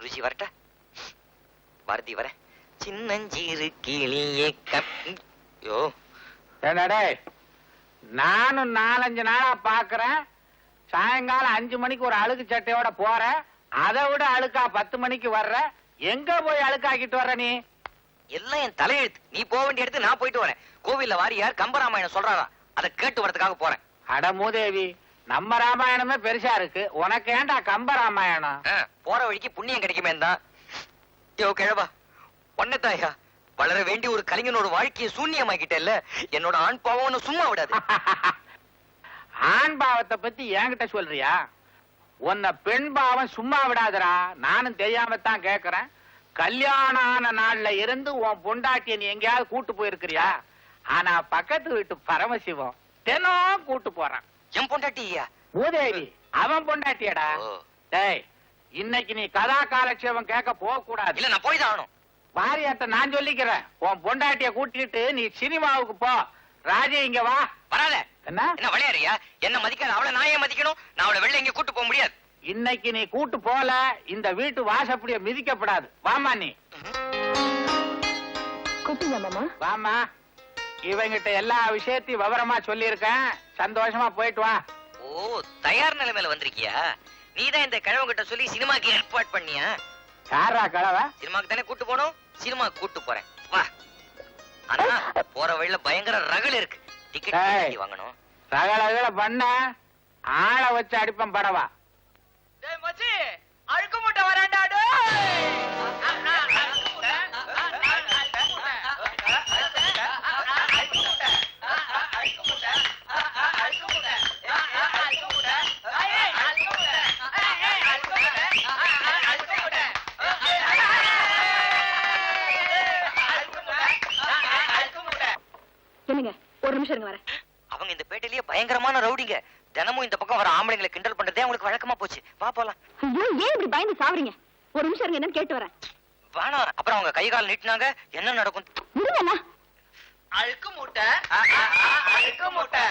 ருசி வரட்டா? பாரதி வர. சின்னஞ்சீரு கிளியே கப் யோ. என்னடே நானும் நாலஞ்சு நாளா பாக்குறேன். சாயங்காலம் அஞ்சு மணிக்கு ஒரு அழுக்கு சட்டையோட போற. அதை விட அழுக்கா பத்து மணிக்கு வர்ற. எங்க போய் அழுக்காக்கிட்டு வர்ற நீ? எல்லாம் என் தலையெழுத்து. நீ போக வேண்டிய இடத்து நான் போயிட்டு வரேன். கோவில்ல வாரியார் கம்பராமாயணம் சொல்றாரா அதை கேட்டு வரதுக்காக போறேன். அட மூதேவி நம்ம ராமாயணமே பெருசா இருக்கு. உனக்கு ஏன்டா கம்ப ராமாயணம்? போற வழிக்கு புண்ணியம் கிடைக்குமே தான் யோ கிழவா. ஒன்னதாயா வளர வேண்டிய ஒரு கலைஞனோட வாழ்க்கையை சூன்யமாக்கிட்டேல்ல? என்னோட ஆண் பாவம் சும்மா விடாது. ஆண் பாவத்தை பத்தி என்கிட்ட சொல்றியா? உன்னை பெண் பாவம் சும்மா விடாதடா. நானும் தெரியாம தான் கேக்குறேன். கல்யாணம் ஆன நாள்ல இருந்து உன் பொண்டாட்டிய நீ எங்கேயாவது கூட்டு போயிருக்கிறியா? ஆனா பக்கத்து வீட்டு பரமசிவம் தினம் கூட்டு போறான். என் பொண்டாட்டியா? மூதேவி அவன் பொண்டாட்டியடா. டேய் இன்னைக்கு நீ கதா காலட்சேபம் கேட்க போக கூடாது இல்ல நான் போய் தான் ஆகணும். வாரியாட்ட நான் சொல்லிக்கிறேன். உன் பொண்டாட்டிய கூட்டிட்டு நீ சினிமாவுக்கு போ. ராஜே இங்க வா. வராத. என்ன? என்ன விளையாடுறியா? என்ன மதிக்காத அவளை நான் ஏன் மதிக்கணும்? நான் அவளை வெளில எங்க கூட்டு போக முடியாது. இன்னைக்கு நீ கூட்டு போல இந்த வீட்டு வாசப்படிய மிதிக்கப்படாது. வாமா நீ. கூப்பிடுங்க மாமா. வாமா. இவங்கிட்ட எல்லா விஷயத்தையும் விவரமா சொல்லியிருக்கேன். சந்தோஷமா போயிட்டு வா. ஓ தயார் நிலைமையில வந்திருக்கியா? நீதான் இந்த கிழவங்கிட்ட சொல்லி சினிமாக்கு ஏற்பாடு பண்ணியா? யாரா கலவ சினிமாக்கு தானே கூட்டு போகணும் சினிமாக்கு கூட்டு போறேன். வா. ஆனா போற வழியில பயங்கர ரகள் இருக்கு. டிக்கெட் வாங்கணும். ரகலகல பண்ண ஆளை வச்சு அடிப்பம் படவா. என்னங்க ஒரு நிமிஷம் இருங்க வரேன். அவங்க இந்த பேட்டையிலேயே பயங்கரமான ரவுடிங்க. தினமும் இந்த பக்கம் வர ஆம்பளைங்களை கிண்டல் பண்றதே அவங்களுக்கு வழக்கமா போச்சு. வா போலாம். ஐயோ ஏன் இப்படி பயந்து சாவறீங்க? ஒரு நிமிஷம் இருங்க என்னன்னு கேட்டு வரேன். வேணாம் அப்புறம் அவங்க கை கால் நீட்டினாங்க. என்ன நடக்கும்? இருங்கண்ணா அழுக்கு மூட்டை. அழுக்கு மூட்டை.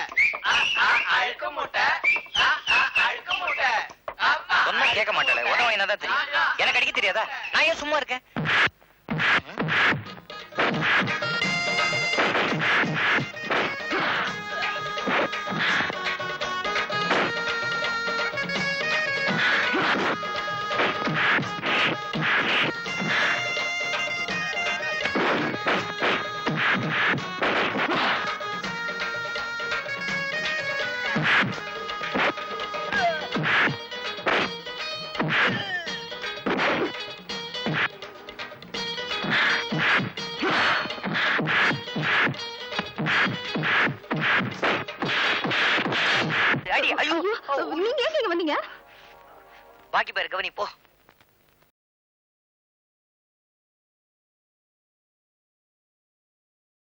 அழுக்கு மூட்டை. அழுக்கு மூட்டை. சொன்னா கேட்க மாட்டாளே. உதவ என்னதான் தெரியும்? எனக்கு அடிக்க தெரியாதா? நான் ஏன் சும்மா இருக்கேன்? ஐயோ நீங்க ஏன் இங்க வந்தீங்க? பாக்கி பேர் கவனி போ.